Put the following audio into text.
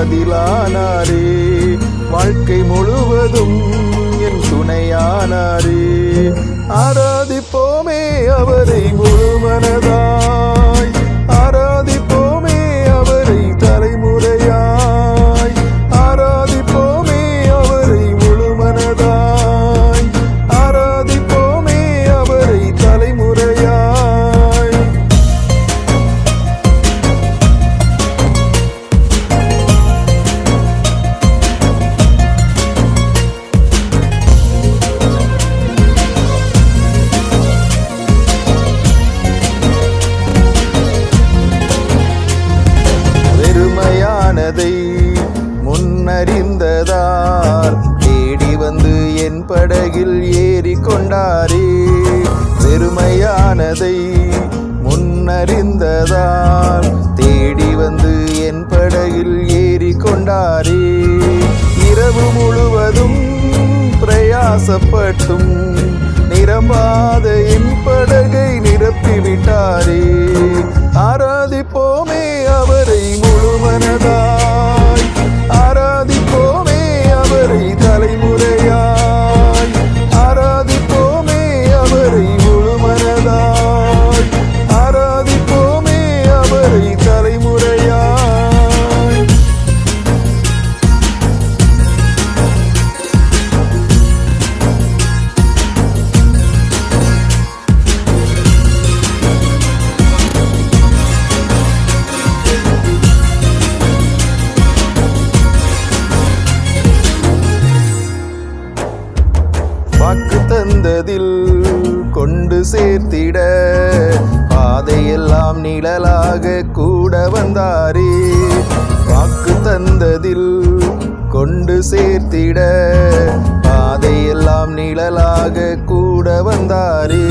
பதிலானாரே. வாழ்க்கை முழுவதும் என் துணையானாரே. ஆராதிப்போமே அவரை முழுமனதாய் அறிந்ததார். தேடி வந்து என் படகில் ஏறி கொண்டாரே பெருமையானதை முன்னறிந்ததால் தேடி வந்து என் படகில் ஏறி கொண்டாரே இரவு முழுவதும் பிரயாசப்பட்டும் நிரம்பாத என் படகை நிரப்பிவிட்டாரே. ஆராதிப்போ வாக்கு கொண்டு சேர்த்திட பாதையெல்லாம் நிழலாக கூட வந்தாரே. வாக்கு தந்ததில் கொண்டு சேர்த்திட பாதையெல்லாம் நிழலாக கூட வந்தாரே.